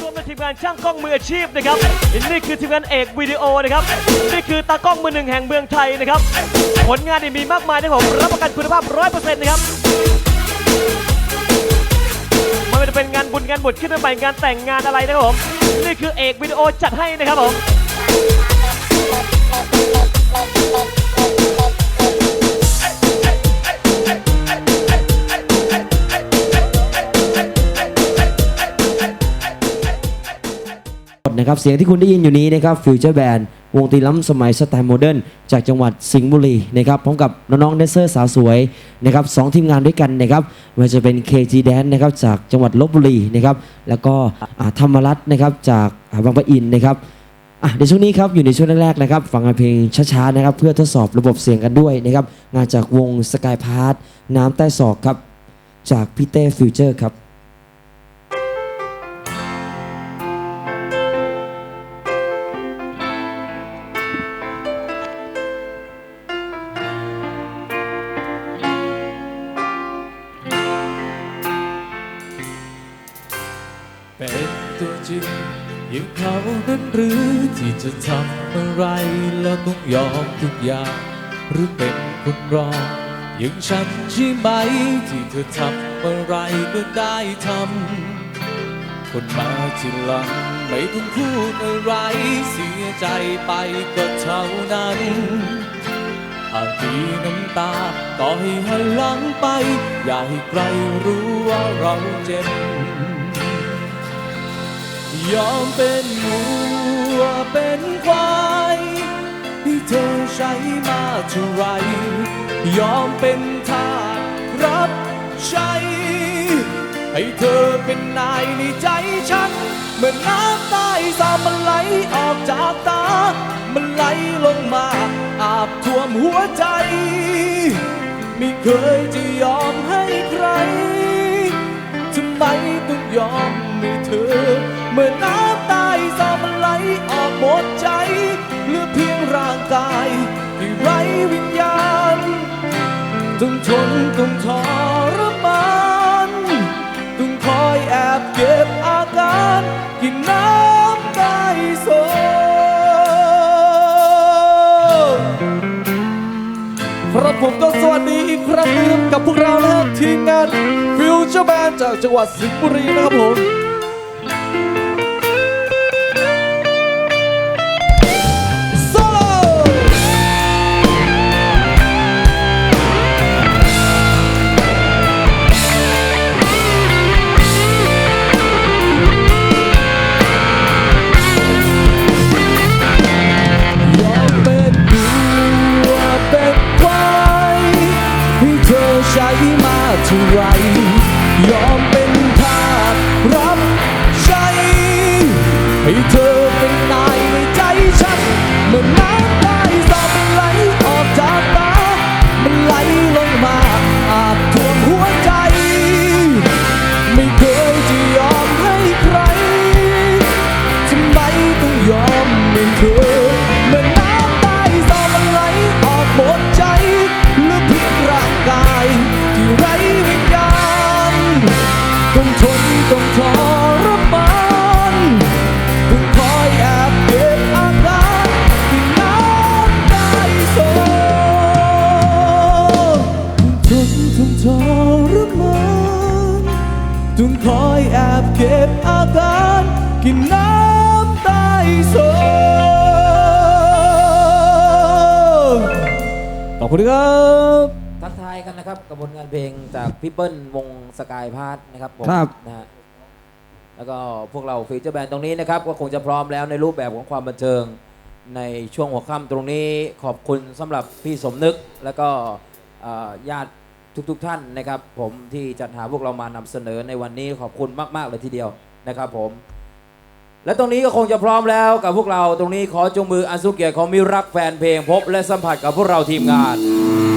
รวมเป็นทีมงานช่างกล้องมืออาชีพนะครับนี่คือทีมงานเอกวิดีโอนะครับนี่คือตากล้องมือหนึ่งแห่งเมืองไทยนะครับ ผลงานนี่มีมากมายนะครับผมรับประกันคุณภาพ 100%นะครับไม่ว่าจะเป็นงานบุญงานบวชขึ้นใหม่งานแต่งงานอะไรนะครับผมนี่คือเอกวิดีโอจัดให้นะครับผม นะครับเสียงที่คุณได้ยินอยู่นี้นะครับฟิวเจอร์แบนวงตีล้ำสมัยสไตล์โมเดิร์นจากจังหวัดสิงห์บุรีนะครับพร้อมกับน้องๆแดนเซอร์สาวสวยนะครับสองทีมงานด้วยกันนะครับไมันจะเป็น KG Dance นะครับจากจังหวัดลบบุรีนะครับแล้วก็ธรรมรัตน์นะครับจากบางปะอินนะครับ อะในช่วงนี้ครับอยู่ในช่วงแรกๆนะครับฟังเพลงช้าๆนะครับ เพื่อทดสอบระบบเสียงกันด้วยนะครับงานจากวงสกายพาร์ทน้ำใต้ศอกครับ จากพี่เต้ฟิวเจอร์ครับ ต้องยอมทุกอย่างหรือเป็นคนรออย่างฉันใช่ไหม ที่เธอทำอะไรก็ได้ทำ คนมาทีหลังไม่ต้องพูดอะไรเสียใจไปก็เท่านั้นหากมีน้ำตาก็ให้หันหลังไป อย่าให้ใครรู้ว่าเราเจ็บ ยอมเป็นวัวเป็นควาย ธอใช้มาเท่าไร ยอมเป็นทาสรับใช้ ให้เธอเป็นนายในใจฉันเมื่อนน้ำใต้สามันไหลออกจากตา มันไหลลงมา อาบท่วมหัวใจ ไม่เคยจะยอมให้ใคร ทำไมต้องยอมให้เธอเมื่อน้ำ ตายสามันไหลออกหมดใจเหลือเพียงร่างกายที่ไร้วิญญาณต้องทนต้องทรมานต้องคอยแอบเก็บอาการกินน้ำตายโซครับผมก็สวัสดีอีกครั้งนึงกับพวกเรานะฮะทีมงานฟิวเจอร์แบนจากจังหวัดสิงห์บุรีนะครับผม มาเคุณครับทักทายกันนะครับกับผลงานเพลงจากพี่เปิ้ลวงสกายพาร์ทนะครับผมครับ นะฮะแล้วก็พวกเราฟีเจอร์แบนด์ตรงนี้นะครับ ก็คงจะพร้อมแล้วในรูปแบบของความบันเทิง ในช่วงหัวค่ำตรงนี้ขอบคุณสำหรับพี่สมนึก แล้วก็เอ่อญาติทุกๆท่านนะครับ ผมที่จัดหาพวกเรามานำเสนอในวันนี้ขอบคุณมาก ๆ เลยทีเดียวนะครับผม และตรงนี้ก็คงจะพร้อมแล้วกับพวกเราตรงนี้ขอจงมืออันสุเกียรติของมิรรักแฟนเพลงพบและสัมผัสกับพวกเราทีมงาน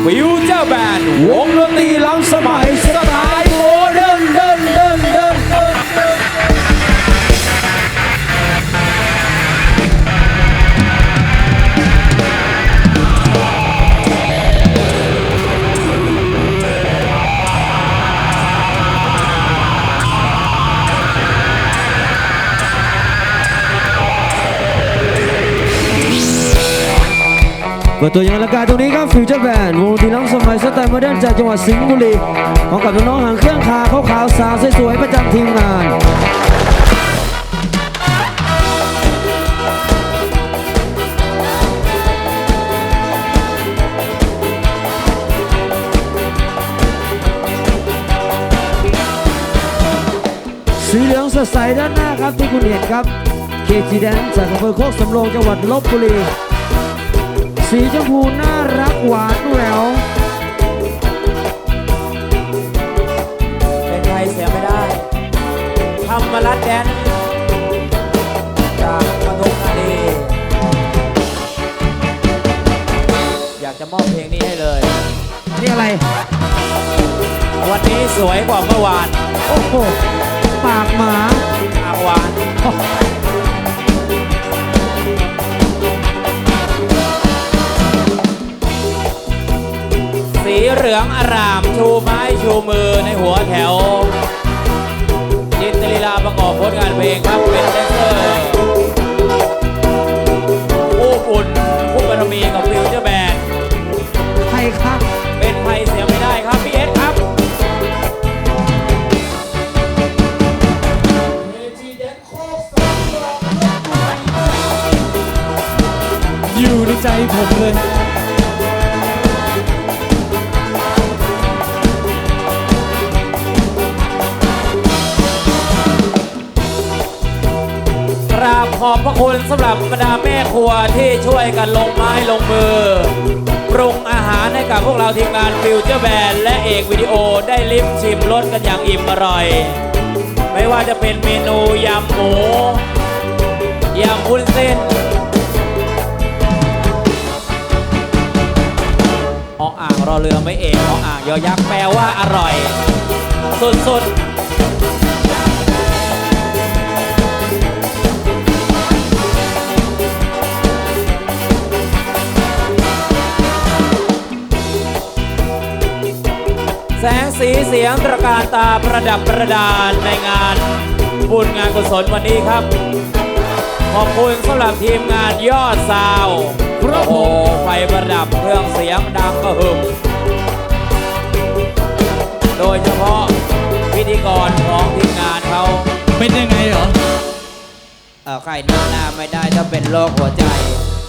ฟิวเจอร์แบนด์วงดนตรีล้ำสมัยสไตล์ ปิดตัวอย่างร่างกายตรงนี้ครับฟิวเจอร์แบนด์วงดนตรีล้ำสมัยสไตล์โมเดิร์นจากจังหวัดสิงห์บุรีพร้อมกับน้องๆหางเครื่องขาขาวๆสาวสวยๆประจำทีมงานสีเหลืองสดใสด้านหน้าครับที่คุณเห็นครับ เคจีแดนจากอำเภอโคกสำโรงจังหวัดลบบุรี สีชมพูน่ารักหวานแหววเป็นไทยเสียไม่ได้ทำมารัดแดนจากปทุมธานีอยากจะมอบเพลงนี้ให้เลย นี่อะไร วันนี้สวยกว่าเมื่อวาน โอ้โห ปากหมา อาวาน สีเหลืองอาราม ชูไม้ชูมือในหัวแถว จินตลีลาประกอบผลงานเพลงครับเป็นแดนเซอร์ผู้อุ่นผู้บารมีกับฟิวเจอร์แบนด์ใครครับ เป็นไทยเสียไม่ได้ครับ พี่เอสครับ อยู่ในใจผมเลย อบพระคุณสำหรับบรรดาแม่ครัวที่ช่วยกันลงไม้ลงมือ ปรุงอาหารให้กับพวกเราทีมงานฟิวเจอร์แบนและเอกวิดีโอได้ลิ้มชิมรสกันอย่างอิ่มอร่อย ไม่ว่าจะเป็นเมนูยำหมูยำวุ้นเส้นออ่างรอเรือไม่เอกออ่างยอยักษ์แปลว่าอร่อย สุดๆ แสงสีเสียงตระการตาประดับประดาในงานบุญงานกุศลวันนี้ครับ ขอบคุณสำหรับทีมงานยอดซาวด์โอ้โหไฟประดับเครื่องเสียงดังกระหึ่มโดยเฉพาะพิธีกรของทีมงานเขาเป็นยังไงเหรอเออใครนึกหน้าไม่ได้ถ้าเป็นโรคหัวใจ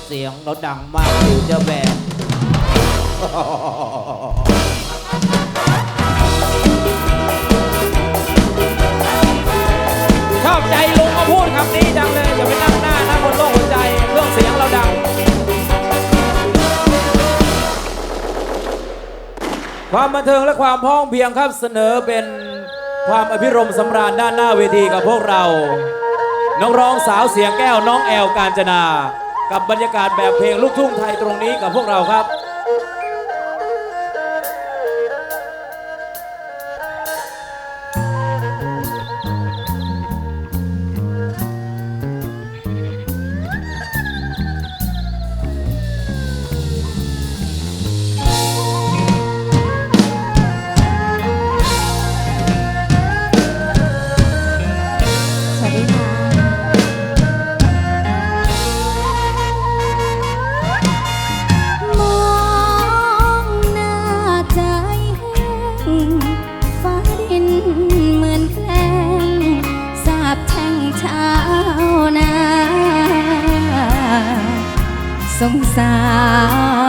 เสียงรถดังมากฟิวเจอร์แบน อบใจลุงมาพูดคำนี้จังเลยอย่าไปนั่งหน้านะบนโลกหัวใจเรื่องเสียงเราดัง ความบันเทิงและความพ้องเพียงครับเสนอเป็นความอภิรมสำราญด้านหน้าเวทีกับพวกเรา น้องร้องสาวเสียงแก้วน้องแอลกาญจนา กับบรรยากาศแบบเพลงลูกทุ่งไทยตรงนี้กับพวกเราครับ สงสา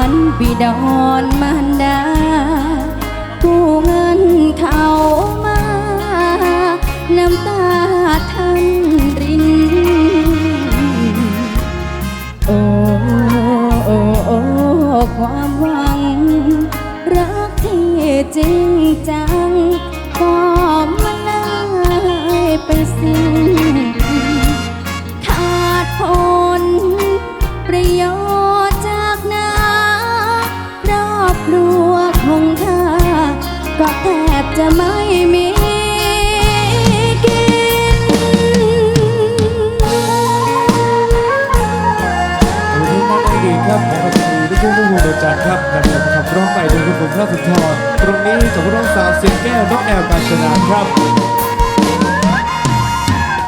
รบิดอนมารดากู้เงินเขามา น้ำตาท่านริน โอ้ โอ้ โอ้ ความว่า ดีครับนะครับคือลูกทุ่งลูกหัวจันครับนำจากขับร้องไปโดยคุณผมพระสุนทรตรงนี้กับร้องสาวเสียงแก้วน้องแอลกาญจนาครับ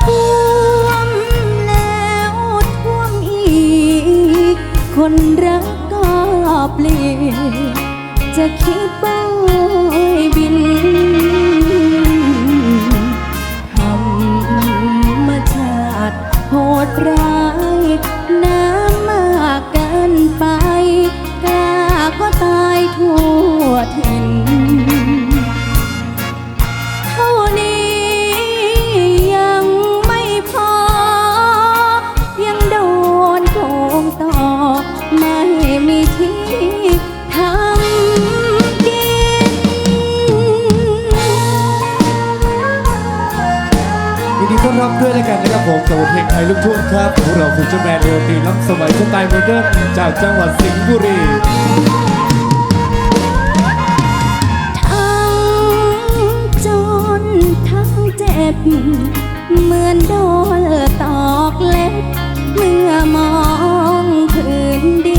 ท่วมแล้วท่วมอีกคนรักก็เปลี่ยนจะคิดบ้อยบินธรรมชาติโหดร้าย ดีต้อรับด้วยแล้วกันนะครับผมกับเพลงไทยลูกทุ่งครับพวกเราฟิวเจอร์แบนด์ดนตรีล้ำสมัยสไตล์โมเดิร์นจากจังหวัดสิงห์บุรีทั้งจนทั้งเจ็บ เหมือนโดนตอกเล็บ เมื่อมองพื้นดิ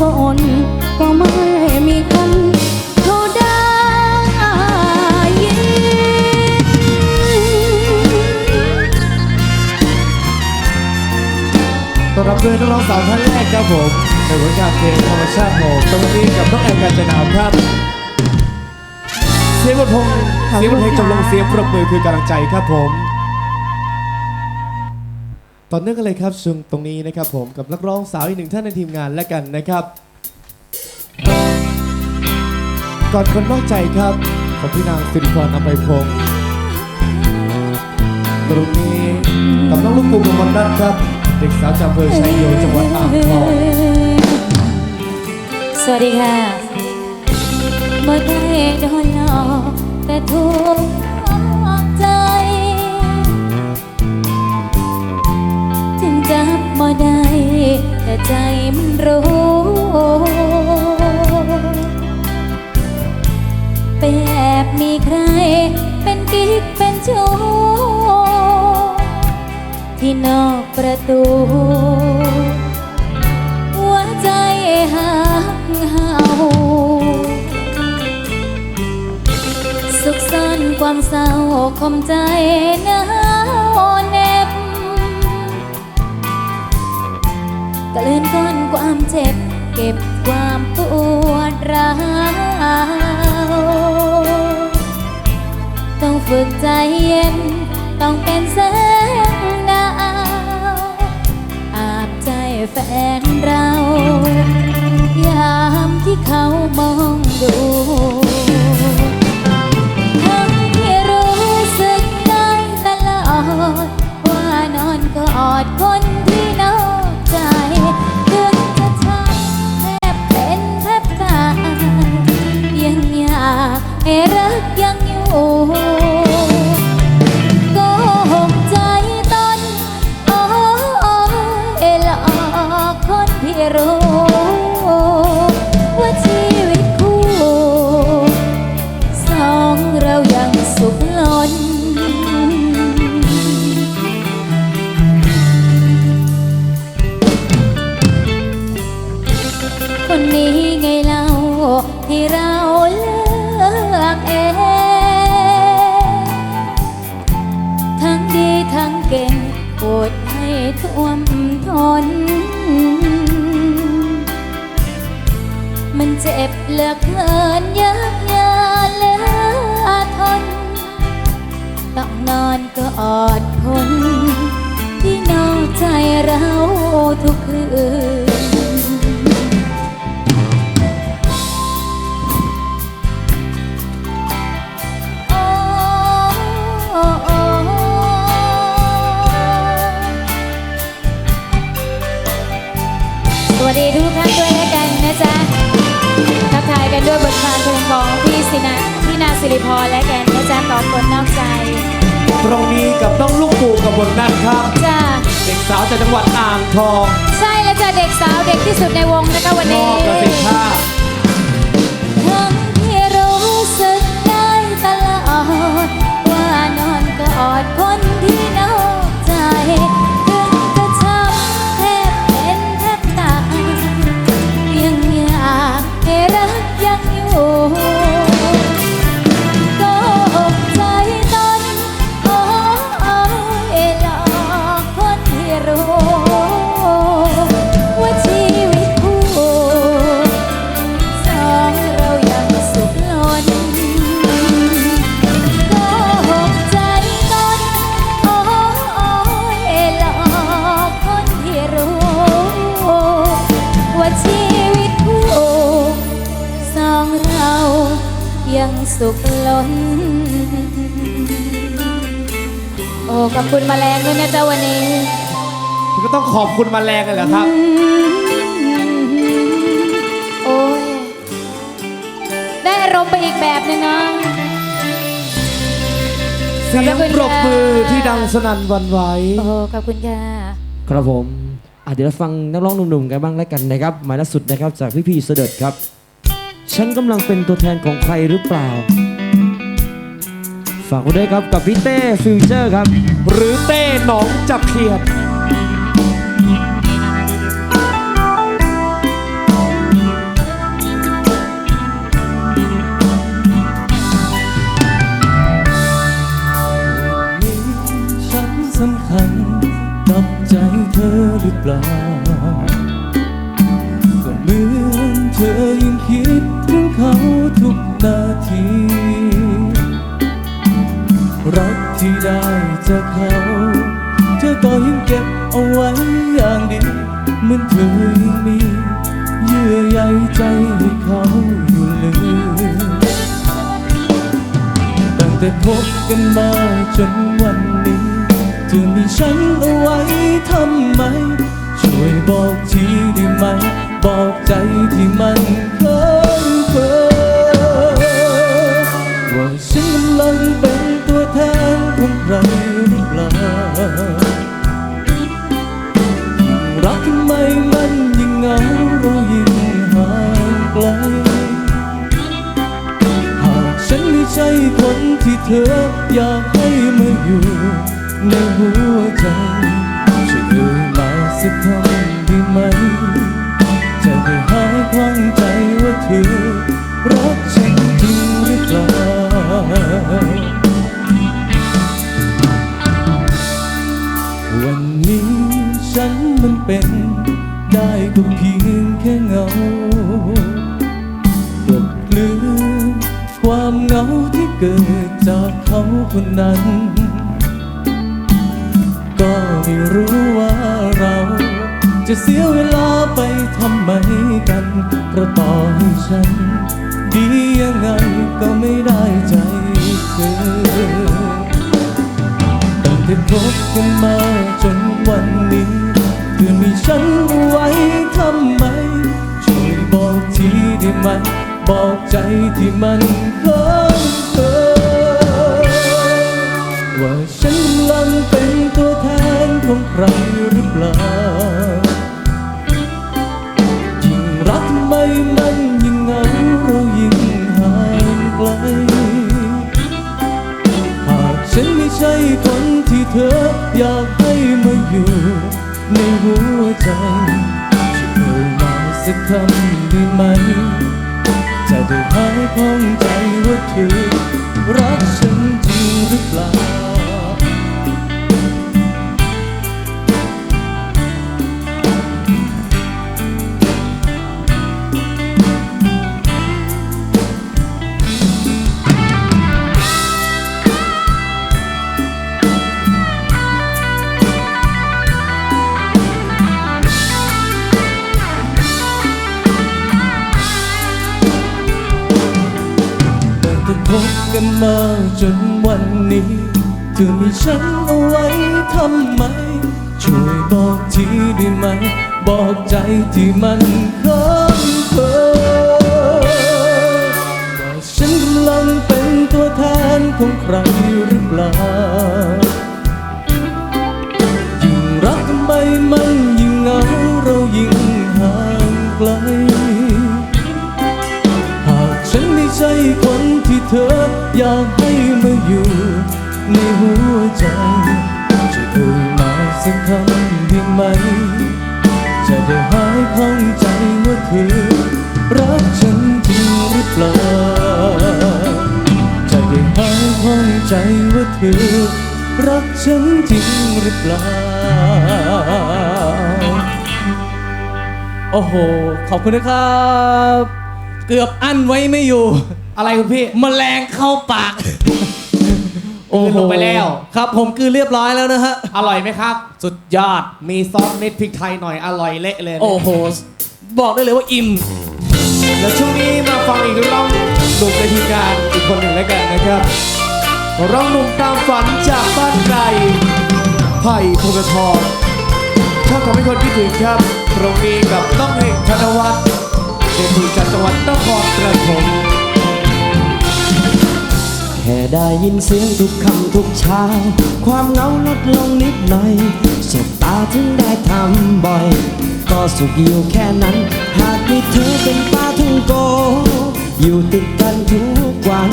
คนก็ไม่มีคนเขาได้ยินต้อนรับด้วยน้องๆสาวท่านแรกครับผมในผลงานเพลงธรรมชาติโหดตรงนี้กับน้องแอมการจนาครับ เสียงบทพงเสียงบทเพลงจำลองเสียงปรบมือคือกำลังใจครับผม ต่อเนื่องกันเลยครับซึ่งตรงนี้นะครับผมกับนักร้องสาวอีกหนึ่งท่านในทีมงานและกันนะครับก่อนคนนอกใจครับ ของพี่นางสิริพรอภัยพงศ์ตรงนี้กับน้องลูกปูกมลรัตน์ครับ เด็กสาวจากอำเภอชัยโยจังหวัดอ่างทองสวัสดีค่ะเมื่อได้โดนหลอกแต่ถูก ใจมันรู้ไปแอบมีใคร เป็นกิ๊กเป็นชู้ที่นอกประตู หัวใจหักเห่าสุขสันต์ความเศร้าคมใจนา กลืนก้อนความเจ็บ เก็บความปวดร้าวต้องฝึกใจเย็น ต้องเป็นแสงดาวอาบใจแฟนเรา ยามที่เขามอง ลือเกินยักยาเหลือทน ต้องนอนก็อดทนที่นอกใจเราทุกคืน สินะพี่นาสิริพรและแกนนะจ๊ะต่อคนนอกใจ ตรงนี้กับน้องลูกปู่กับบนนั่นครับ จ้า เด็กสาวจากจังหวัดอ่างทองใช่แล้วจ้ะเด็กสาวเด็กที่สุดในวงนะคะวันมนี้อบกระสิบห้าทั้งที่รู้สึกได้ตลอด ว่านอนกอดคนที่น ขอบคุณมาแรงเลยเหรอครับ โอ้ย ได้อารมณ์ไปอีกแบบหนึงนะ เสียงปรบมือที่ดังสนั่นหวันไหว โอ้ขอบคุณค่ะ ครับผมอะเดี๋ยวเราฟังนักร้องหนุ่มๆกันบ้างแล้วกันนะครับหมายล่าสุดนะครับจากพี่พี่ๆเสด็จครับ ฉันกำลังเป็นตัวแทนของใครหรือเปล่า ฝากไว้ด้วยครับกับพี่เต้ฟิวเจอร์ครับ หรือเต้หนองจับเขียด ปล่าก็เหมือนเธอยังคิดถึงเขาทุกนาที รักที่ได้จากเขา เธอก็ยังเก็บเอาไว้อย่างดีเหมือนเธอยังมี เยื่อใยใจให้เขาอยู่เลยตั้งแต่พบกันมาจนวันนี้เธอมีฉันเอาไว้ทำไม ช่วยบอกทีได้ไหม บอกใจที่มันเคินเคินว่าฉันกำลังเป็นตัวแทนของใครหรือเปล่ารักทำไมมันยิ่งเหงาเรายิ่งห่างไกลหากฉันไม่ใช่คนที่เธออยากให้มาอยู่ในหัวใจำได้ไหมจะได้หายคล่องใจว่าเธอรักฉันจริงหรือเปล่าวันนี้ฉันมันเป็นได้ก็เพียงแค่เงากลบลืมความเหงาที่เกิดจากเขาคนนั้น เสียเวลาไปทำไมกันเพราะต่อให้ฉัน ดียังไงก็ไม่ได้ใจเธอตั้งแต่พบกันมาจนวันนี้เธอมีฉันไว้ทำไมช่วยบอกทีได้ไหมบอกใจที่มันเคินเคินว่าฉันกำลังเป็นตัวแทนของใคร บอกใจที่มันเคินเพ้อว่าฉันกำลังเป็นตัวแทนของใครหรือเปล่า ยิ่งรักทำไมมันยิ่งเหงาเรายิ่งห่างไกล หากฉันไม่ใช่คนที่เธออยากให้มาอยู่ในหัวใจจะเอ่ยมาสักคำเพียงไหม ได้หายคล่องใจว่าเธอรักฉันจริงหรือเปล่าจะได้หายคล่องใจว่าเธอรักฉันจริงหรือเปล่า โอ้โห ขอบคุณนะครับ เกือบอั้นไว้ไม่อยู่ อะไรคุณพี่มแมลงเข้าปากโอ้โห กลืนลงไปแล้ว ครับผมคือเรียบร้อยแล้วนะฮะ อร่อยไหมครับ สุดยอด มีซอสเม็ดพริกไทยหน่อยอร่อยเละเลยนะโอ้โห บอกได้เลยว่าอิ่ม แล้วช่วงนี้มาฟังอีกร้องหนุ่มในทีมงานอีกคนหนึ่งแล้วกันนะครับร้องหนุ่มตามฝันจากบ้านไกลไผ่พงศธรชอบทำให้คนคิดถึงครับตรงนี้กับต้องเอกธนวัฒน์เด็กผู้จากจังหวัดนครปฐมแค่ได้ยินเสียงทุกคำทุกเช้า ความเหงาลดลงนิดหน่อยสบตาถึงได้ทำบ่อย ก็สุขอยู่แค่นั้น หากมีเธอเป็นป้าทุ่งโก อยู่ติดกันทุกวัน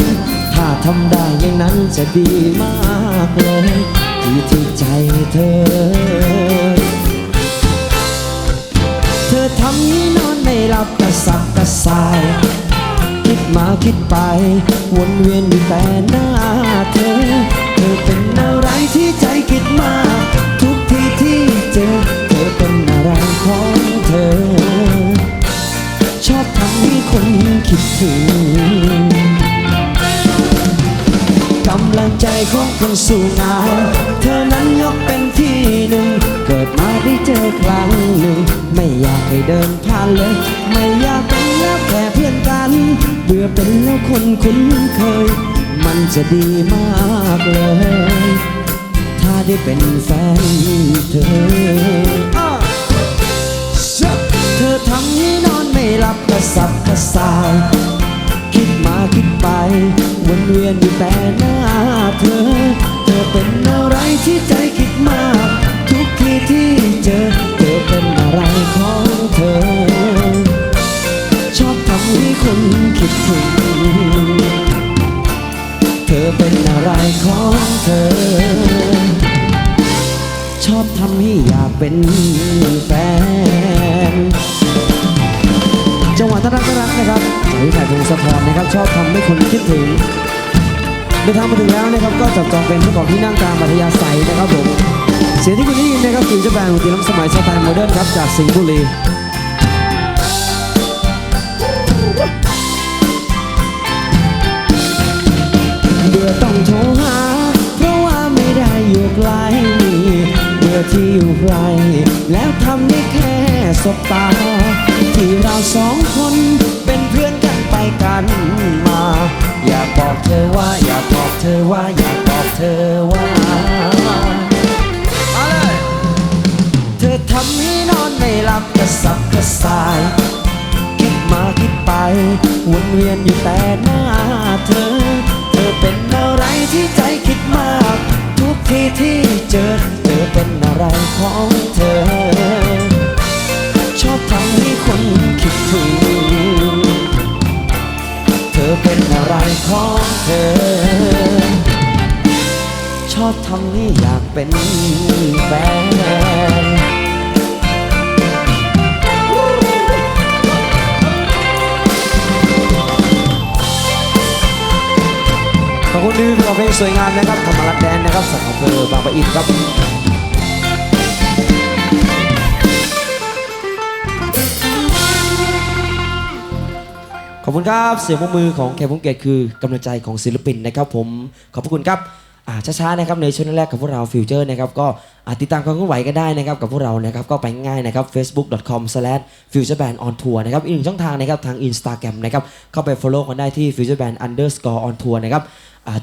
ถ้าทำได้อย่างนั้นจะดีมากเลยที่ที่ใจเธอ เธอทำให้นอนไม่หลับกระสับกระส่าย คิดมาคิดไป วนเวียนอยู่แต่หน้าเธอ เธอเป็นอะไรที่ใจคิดมาก ทุกทีที่เจอ เธอเป็นอะไรของเธอ ชอบทำให้คนคิดถึงกำลังใจของคนสู่งานเธอนั้นยกเป็นที่หนึ่ง เกิดมาได้เจอครั้งหนึ่ง ไม่อยากให้เดินผ่านเลย ไม่อยากเป็นแล้วแค่เพื่อนกัน บื่อเป็นแล้วคนคุ้นเคย มันจะดีมากเลย ถ้าได้เป็นแฟนเธออเธอทำให้นอนไม่หลับกระสับกระส่ายคิดมาคิดไปวนเวียนอยู่แต่หน้าเธอ เธอเป็นอะไรที่ใจคิดมาก ทุกทีที่เจอ เป็นแฟน จังหวะน่ารักน่ารักนะครับจากพี่ไผ่พงศธรนะครับ ชอบทำให้คนคิดถึงเดินทางมาถึงแล้วนะครับก็จับจองเป็นเจ้าของที่นั่งกลางมัธยาศัยนะครับผมเสียงที่คุณได้ยินนะครับคือเจ้าแบรนด์วงตีล้ำสมัยสไตล์โมเดิร์นครับจากสิงห์บุรีเบื่อต้องโทร ที่อยู่ไกลแล้วทำได้แค่สบตา ที่เราสองคนเป็นเพื่อนกันไปกันมา อย่าบอกเธอว่า อย่าบอกเธอว่า อย่าบอกเธอว่ามาเลยเธอทำให้นอนไม่หลับกระสับกระส่าย คิดมาคิดไปวนเวียนอยู่แต่หน้าเธอ เธอเป็นอะไรที่ใจคิดมาก ทุกทีที่เจอ เธอเป็นอะไรของเธอ ชอบทำให้คนคิดถึง เธอเป็นอะไรของเธอ ชอบทำให้อยากเป็นแฟนขอบคุณที่เราเพลงสวยงามนะครับธรรมรัตแดนนะครับสังอำเภอบางปะอินครับ ขอบคุณครับเสียงปรบมือของแขกผู้เกียรติคือกำลังใจของศิลปินนะครับผมขอบพระคุณครับอ่าช้าๆนะครับในช่วงแรกกับพวกเราฟิวเจอร์นะครับก็ติดตามความเคลื่อนไหวกันได้นะครับกับพวกเรานะครับก็ไปง่ายนะครับ facebook.com/futureband on tour นะครับอีกหนึ่งช่องทางนะครับทาง Instagram นะครับเข้าไป follow กันได้ที่ futureband underscore on tour นะครับ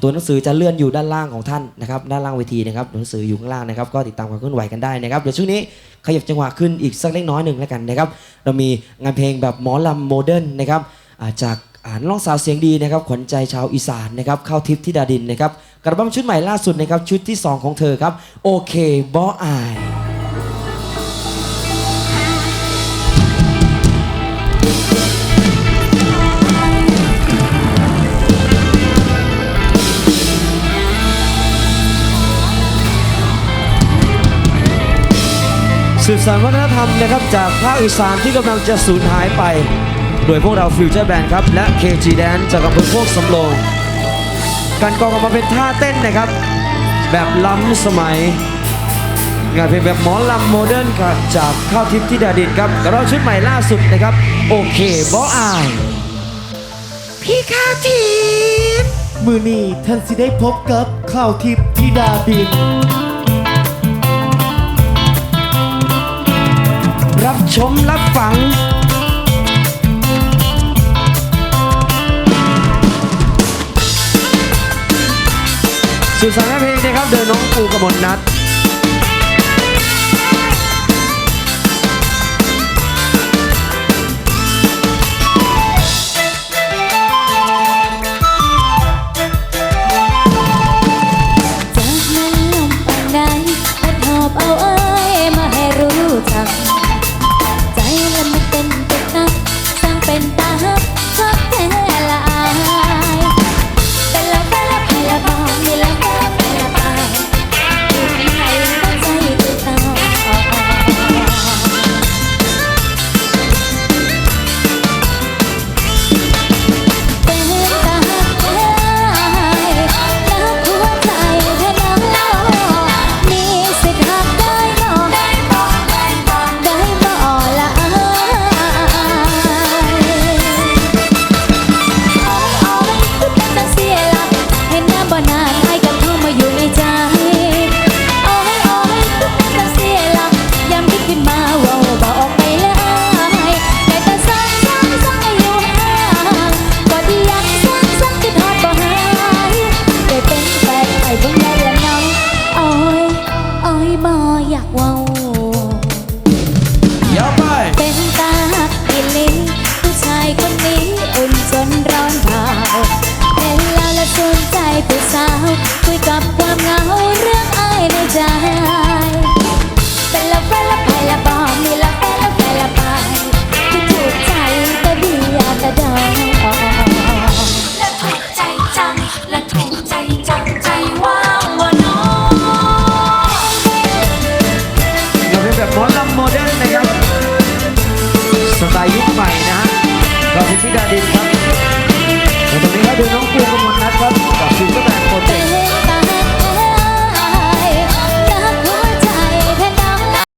ตัวหนังสือจะเลื่อนอยู่ด้านล่างของท่านนะครับด้านล่างเวทีนะครับหนังสืออยู่ข้างล่างนะครับก็ติดตามความเคลื่อนไหวกันได้นะครับเดี๋ยวช่วงนี้ขยับจังหวะขึ้นอีกสักเล็กน้อยหนึ่งแล้วกันนะครับเรามีงานเพลงแบบหมอลำโมเดิร์นนะครับ จากอ่านน้องสาวเสียงดีนะครับขวัญใจชาวอีสานนะครับเข้าทิพย์ธิดาดินนะครับกระบัมชุดใหม่ล่าสุดนะครับชุดที่ 2 ของเธอครับ โอเคบออายสืบสานวัฒนธรรมนะครับจากภาคอีสานที่กำลังจะสูญหายไป โดยพวกเราฟิวเจอร์แบนด์ครับ และ KG Dance จากอำเภอโคกสำโรงการกองออกมาเป็นท่าเต้นนะครับ แบบล้ำสมัย งานเพลงแบบหมอลำโมเดิร์นครับจากข้าวทิพย์ที่ดาดินครับกระรอกชุดใหม่ล่าสุดนะครับ โอเคบออายพี่ข้าวทิพย์มือนี้ท่านสิได้พบกับข้าวทิพย์ธิดาดิน รับชมรับฟัง สุดสานเพลงนะครับโดยน้องปูกมลนัท